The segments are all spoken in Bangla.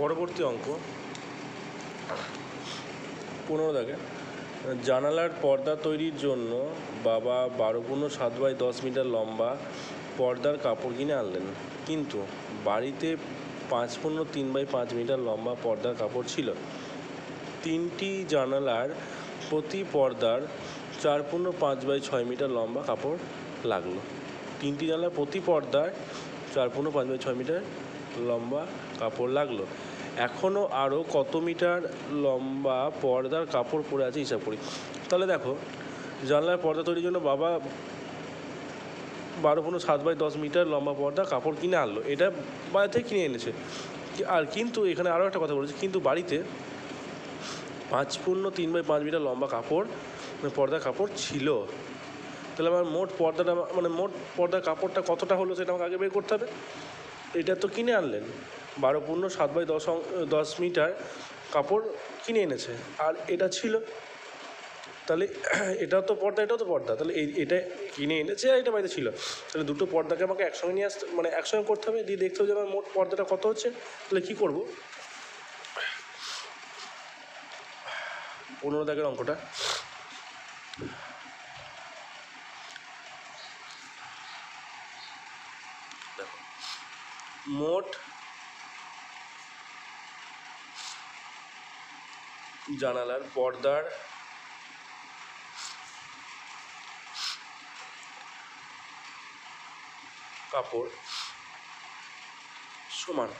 পরবর্তী অঙ্ক। পনেরো দাগে জানালার পর্দা তৈরির জন্য বাবা বারো পূর্ণ সাত বাই দশ মিটার লম্বা পর্দার কাপড় কিনে আনলেন। কিন্তু বাড়িতে পাঁচ পূর্ণ তিন বাই পাঁচ মিটার লম্বা পর্দার কাপড় ছিল। তিনটি জানালার প্রতি পর্দার চার পূর্ণ পাঁচ বাই ছয় মিটার লম্বা কাপড় লাগল। তিনটি জানালার প্রতি পর্দার চার পূর্ণ পাঁচ বাই ছয় মিটার লম্বা কাপড় লাগল। এখনও আরও কত মিটার লম্বা পর্দার কাপড় পরে আছে হিসাব করি। তাহলে দেখো, জানলার পর্দা তৈরির জন্য বাবা বারো, পনেরো, সাত বাই দশ মিটার লম্বা পর্দা কাপড় কিনে আনলো। এটা থেকে কিনে এনেছে। আর কিন্তু এখানে আরও একটা কথা বলেছে, কিন্তু বাড়িতে পাঁচ পূর্ণ তিন বাই পাঁচ মিটার লম্বা কাপড় মানে পর্দার কাপড় ছিল। তাহলে আমার মোট পর্দাটা মানে মোট পর্দার কাপড়টা কতটা হলো সেটা আমাকে আগে বের করতে হবে। এটা তো কিনে আনলেন। বারো পূর্ণ, সাত বাই দশ দশ মিটার কাপড় কিনে এনেছে। আর এটা ছিল, তাহলে এটা তো পর্দা, এটাও তো পর্দা। তাহলে এই, এটা কিনে এনেছে আর এটা বাড়িতে ছিল। তাহলে দুটো পর্দাকে আমাকে একসঙ্গে নিয়ে আসতে মানে একসঙ্গে করতে হবে, দিয়ে দেখতে হবে যে আমার মোট পর্দাটা কত হচ্ছে। তাহলে কী করব? পনেরো দাগের অঙ্কটা। মোট জানালার পর্দার কাপড় সমান।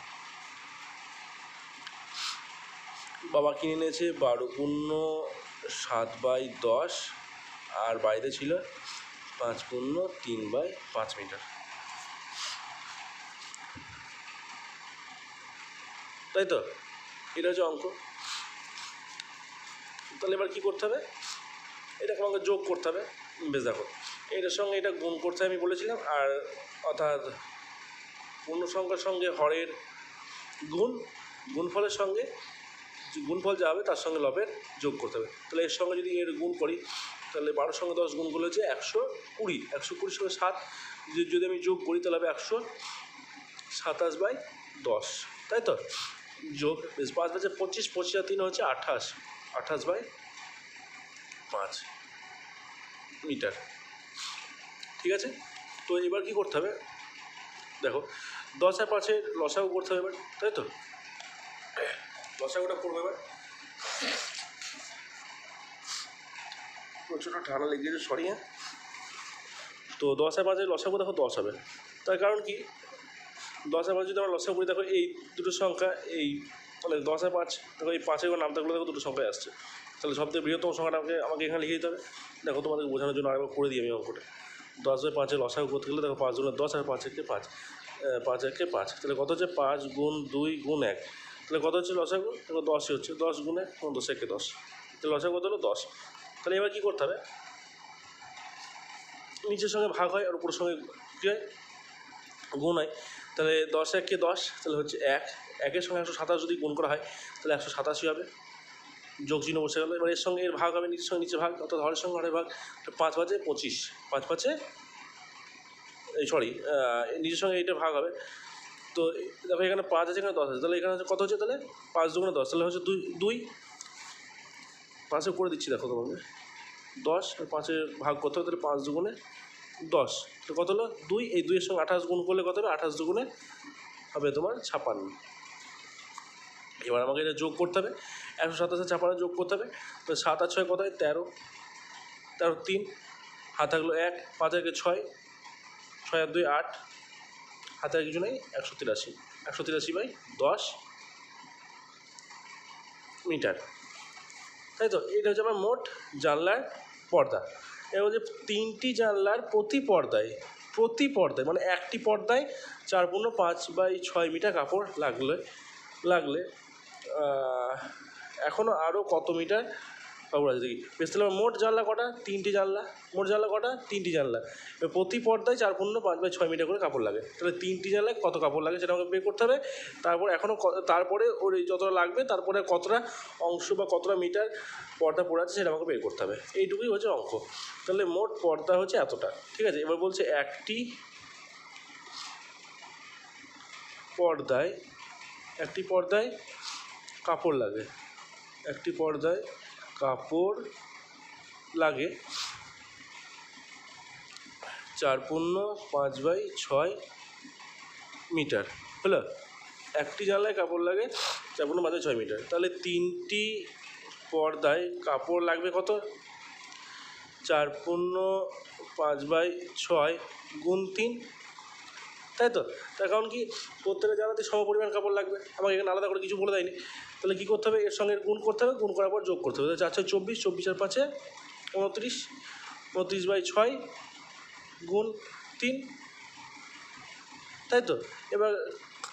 বাবা কিনে এনেছে বারো পূর্ণ সাত বাই দশ, আর বাইরে ছিল পাঁচ পূর্ণ তিন বাই পাঁচ মিটার। তাই তো? এটা হচ্ছে অঙ্ক। তাহলে এবার কী করতে হবে? এটাকে আমাকে যোগ করতে হবে। বেশ, দেখো, এটার সঙ্গে এটা গুণ করতে আমি বলেছিলাম, আর অর্থাৎ পূর্ণ সংখ্যার সঙ্গে হরের গুণ, গুণফলের সঙ্গে গুণফল যা হবে তার সঙ্গে লবের যোগ করতে হবে। তাহলে এর সঙ্গে যদি এর গুণ করি, তাহলে বারোর সঙ্গে দশ গুণ করলে হচ্ছে একশো কুড়ি। একশো কুড়ির সঙ্গে সাত যদি আমি যোগ করি, তাহলে হবে একশো সাতাশ বাই দশ। তাই তো? যোগ পাঁচ বাজে পঁচিশ পঁচিশ আর তিন হচ্ছে আঠাশ আঠাশ বাই পাঁচ মিটার ঠিক আছে তো এবার কি করতে হবে দেখো দশ আর পাঁচের লসাগু করতে হবে এবার তাই তো লসাগুটা করব এবার প্রচণ্ড ঠান্ডা লেগে গেছে সরি হ্যাঁ তো দশ আর পাঁচের লসাগু দেখো দশ হবে তার কারণ কি দশ আর পাঁচ যদি আমরা লসাগু করি দেখো এই দুটো সংখ্যা, এই মানে দশ আর পাঁচ, দেখো এই পাঁচের নাম থাকলে দেখো দুটো সংখ্যায় আসছে। তাহলে সবথেকে বৃহত্তম সংখ্যাটা আমাকে আমাকে এখানে লিখে দিতে হবে। দেখো তোমাদের বোঝানোর জন্য আরেকবার করে দিই আমি অঙ্কটা। দশ বাই পাঁচের লসাগু করতে গেলে দেখো পাঁচ গুণে দশ আর পাঁচ একে পাঁচ পাঁচ একে পাঁচ। তাহলে কত হচ্ছে? পাঁচ গুণ দুই গুণ এক। তাহলে কত হচ্ছে লসাগু দেখো দশই হচ্ছে, দশ গুণে দশ একে দশ। তাহলে লসাগু কত হলো? দশ। তাহলে এবার কী করতে হবে? নিচের সঙ্গে ভাগ হয় আর উপরের সঙ্গে কী হয়? গুণ হয়। তাহলে দশ একে দশ, তাহলে হচ্ছে এক। একের সঙ্গে একশো সাতাশ যদি গুণ করা হয়, তাহলে একশো সাতাশি হবে। যোগ চিহ্ন বসে গেল। এবার এর সঙ্গে এর ভাগ হবে, নিচের সঙ্গে নিচে ভাগ, অর্থাৎ হরের সঙ্গে হরের ভাগ পাঁচ পাঁচে পঁচিশ। পাঁচ পাঁচে এই সরি নিজের সঙ্গে এইটা ভাগ হবে। তো দেখো এখানে পাঁচ আছে, এখানে দশ আছে। তাহলে এখানে হচ্ছে কত হচ্ছে তাহলে? পাঁচ দুগুণে দশ। তাহলে হচ্ছে দুই দুই। পাঁচে করে দিচ্ছি দেখো তোমাকে। দশ পাঁচে ভাগ করতে হবে, তাহলে পাঁচ দুগুণে দশ। তো কত হলো? দুই। এই দুইয়ের সঙ্গে আঠাশ গুণ করলে কত হবে? আঠাশ দুগুণে হবে তোমার ছাপান্ন। এবার আমাকে এটা যোগ করতে হবে। একশো সাতাশে ছাপান্ন যোগ করতে হবে। তো সাত আর ছয় কত হয়? তেরো। তেরো তিন। হাত থাকল এক। পাঁচ একে ছয়। ছয় আর দুই আট। হাতে আর কিছু নেই? একশো তিরাশি। একশো তিরাশি বাই দশ মিটার। তাই তো? এটা হচ্ছে আমার মোট জানলার পর্দা। এবার যে তিনটি জানলার প্রতি পর্দায় প্রতি পর্দায় মানে একটি পর্দায় চার পূর্ণ পাঁচ বাই ছয় মিটার কাপড় লাগলে লাগলে এখনও আরও কত মিটার আছে দেখি বেশ তাহলে মোট জানলা কটা? তিনটি জানলা। মোট জানলা কটা? তিনটি জানলা। এবার প্রতি পর্দায় চার পূর্ণ পাঁচ বাই ছয় মিটার করে কাপড় লাগে। তাহলে তিনটি জানলায় কত কাপড় লাগে সেটা আমাকে বের করতে হবে। তারপর এখনও তারপরে ওর যতটা লাগবে, তারপরে কতটা অংশ বা কতটা মিটার পর্দা পড়ে আছে সেটা আমাকে বের করতে হবে। এইটুকুই হচ্ছে অঙ্ক তাহলে মোট পর্দা হচ্ছে এতটা। ঠিক আছে? এবার বলছে একটি পর্দায় একটি পর্দায় কাপড় লাগে। একটি পর্দায় কাপড় লাগে। চার পূর্ণ, পাঁচ বাই ছয় মিটার, হলো? একটি জানলায় কাপড় লাগে, চার পূর্ণ, পাঁচ ছয় মিটার। তাহলে তিনটি পর্দায় কাপড় লাগবে কত? চার পূর্ণ, পাঁচ বাই ছয় গুণ তিন তাই তো তার কারণ কি প্রত্যেকটা সম পরিমাণ কাপড় লাগবে, আমাকে এখানে আলাদা করে কিছু বলে দেয়নি। তাহলে কী করতে হবে? এর সঙ্গে গুণ করতে হবে, গুণ করার পর যোগ করতে হবে। তাহলে চার ছয় চব্বিশ চব্বিশ আর পাঁচে উনত্রিশ উনত্রিশ বাই ছয় গুণ তিন। তাই তো এবার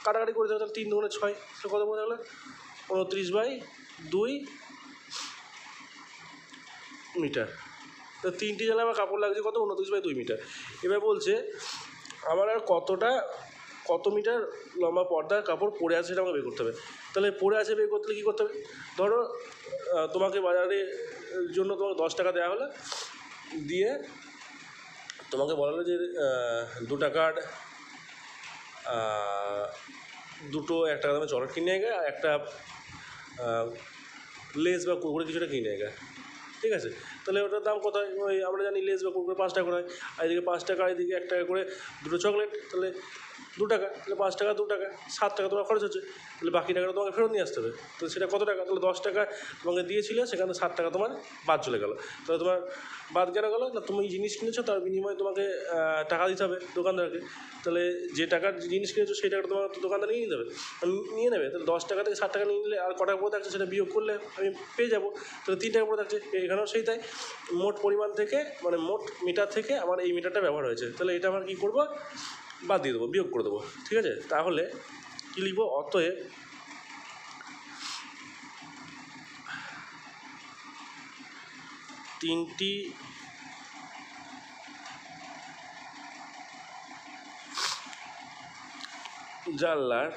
কাটাকাটি করে দেবে, তাহলে তিন দুগুণে ছয় সে কত বলে গেলো? উনত্রিশ বাই দুই মিটার। তো তিনটি জায়গায় আমার কাপড় লাগছে কত? উনত্রিশ বাই দুই মিটার। এবার বলছে আমার আর কতটা, কত মিটার লম্বা পর্দার কাপড় পরে আছে সেটা আমাকে বের করতে হবে। তাহলে পরে আছে বের করতে হলে কী করতে হবে? ধরো তোমাকে বাজারে জন্য তোমাকে দশ টাকা দেওয়া হলো, দিয়ে তোমাকে বলা হলো যে দু টাকার দুটো এক টাকা দামে চকলেট কিনে গে আর একটা লেস বা কুকুরে কিছুটা কিনে গে ঠিক আছে? তাহলে ওটার দাম কত? হয় ওই আমরা জানি লেস বা কুরকুরে পাঁচ টাকা করে। হয় আর এদিকে পাঁচ টাকা, এদিকে এক টাকা করে দুটো চকলেট তাহলে দু টাকা, তাহলে পাঁচ টাকা, দু টাকা, সাত টাকা তোমার খরচ হচ্ছে, তাহলে বাকি টাকাটা তোমাকে ফেরত নিয়ে আসতে হবে। তো সেটা কত টাকা? তাহলে দশ টাকা তোমাকে দিয়েছিলে, সেখানে সাত টাকা তোমার বাদ চলে গেলো। তাহলে তোমার বাদ কেন গেলো? না, তুমি জিনিস কিনেছো, তার বিনিময়ে তোমাকে টাকা দিতে হবে দোকানদারকে। তাহলে যে টাকার জিনিস কিনেছো, সেই টাকাটা তোমার দোকানদার নিয়ে নেবে নিয়ে নেবে। তাহলে দশ টাকা থেকে ষাট টাকা নিয়ে নিলে আর ক টাকা পড়ে থাকছে সেটা বিয়োগ করলে আমি পেয়ে যাব। তাহলে তিন টাকা পড়ে থাকছে, এখানেও সেই তাই। মোট পরিমাণ থেকে মানে মোট মিটার থেকে আমার এই মিটারটা ব্যবহার হয়েছে। তাহলে এটা আমার কী করব? বাদ দিয়ে দেবো, বিয়োগ করে দেবো। ঠিক আছে? তাহলে কী লিখব? অতএব তিনটি জানলার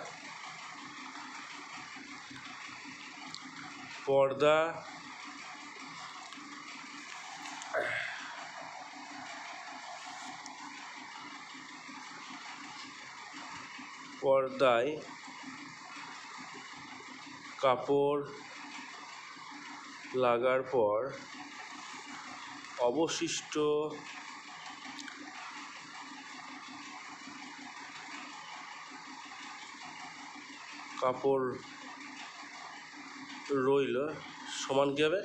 পর্দা পর্দায় কাপড় লাগার পর অবশিষ্ট কাপড় রইল। সমান কী হবে?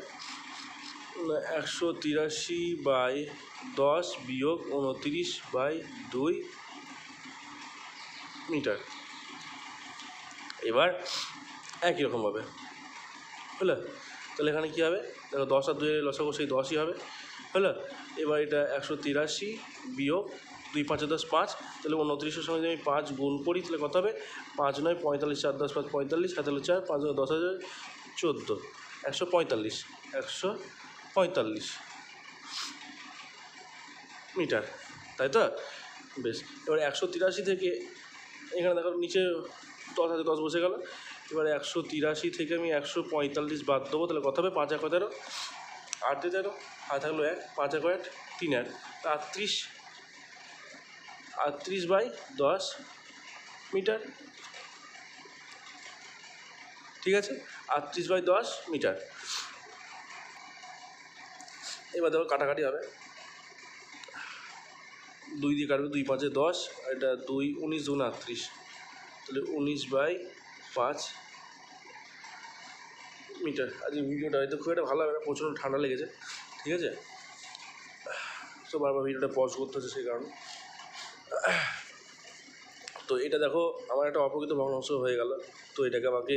একশো তিরাশি বাই দশ বিয়োগ উনতিরিশ বাই দুই মিটার। এবার একই রকম হবে। হলো? তাহলে এখানে কী হবে? দেখো দশ আর দুই লসাগু সেই দশই হবে। হলো? এবার এটা একশো তিরাশি বিয়োগ দুই পাঁচে দশ পাঁচ, তাহলে উনত্রিশের সঙ্গে যদি আমি পাঁচ গুণ করি, তাহলে কত হবে? পাঁচ নয়, পঁয়তাল্লিশ, চার দশ পাঁচ, পঁয়তাল্লিশ, সাত হলো চার, পাঁচ দশ হাজার চোদ্দ, একশো পঁয়তাল্লিশ একশো পঁয়তাল্লিশ মিটার। তাই তো? বেশ। এবার একশো তিরাশি থেকে এখানে দেখো নিচে দশ হাজার দশ বসে গেল। এবার একশো তিরাশি থেকে আমি একশো পঁয়তাল্লিশ বাদ দেবো। তাহলে কত হবে পাঁচ এক তেরো। আট তেরো আর থাকল এক, পাঁচ এক এক তিন তা আটত্রিশ আটত্রিশ বাই দশ মিটার। ঠিক আছে? আটত্রিশ বাই দশ মিটার। এবার দেখো কাটাকাটি হবে। দুই দিয়ে কাটবে দুই পাঁচে দশ, আর এটা দুই উনিশ দুগুণ আটত্রিশ। তাহলে উনিশ বাই পাঁচ মিটার। আজকে ভিডিওটা হয়তো খুব একটা ভালো হবে প্রচণ্ড ঠান্ডা লেগেছে, ঠিক আছে? তো বারবার ভিডিওটা পজ করতে হচ্ছে সেই কারণে। তো এটা দেখো, আমার একটা অপকৃত ভগ্নাংশ হয়ে গেল। তো এটাকে আমাকে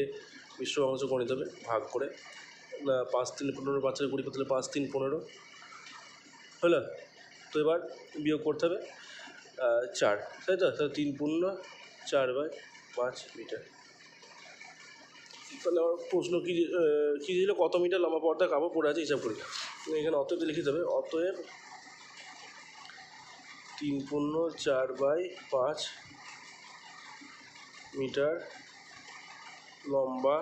মিশ্র ভগ্নাংশ করে নিতে হবে, ভাগ করে। পাঁচ তিন পনেরো, পাঁচের কুড়ি পাঁচ তিন পনেরো। হলো? তো এবার বিয়োগ করতে হবে চার, তাই তো? তাহলে তিন পূর্ণ চার বাই পাঁচ মিটার। তাহলে আমার প্রশ্ন কী কী দিল কত মিটার লম্বা পর্দা কাপড় পড়ে আছে হিসাব করি। এখানে অতএব লিখে দেবে অতএব তিন পূর্ণ চার বাই পাঁচ মিটার লম্বা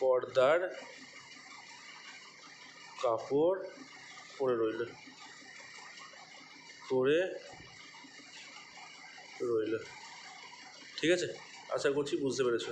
পর্দার কাপড় পরে রইল। পড়ে রইল। ঠিক আছে? আশা করছি বুঝতে পেরেছ।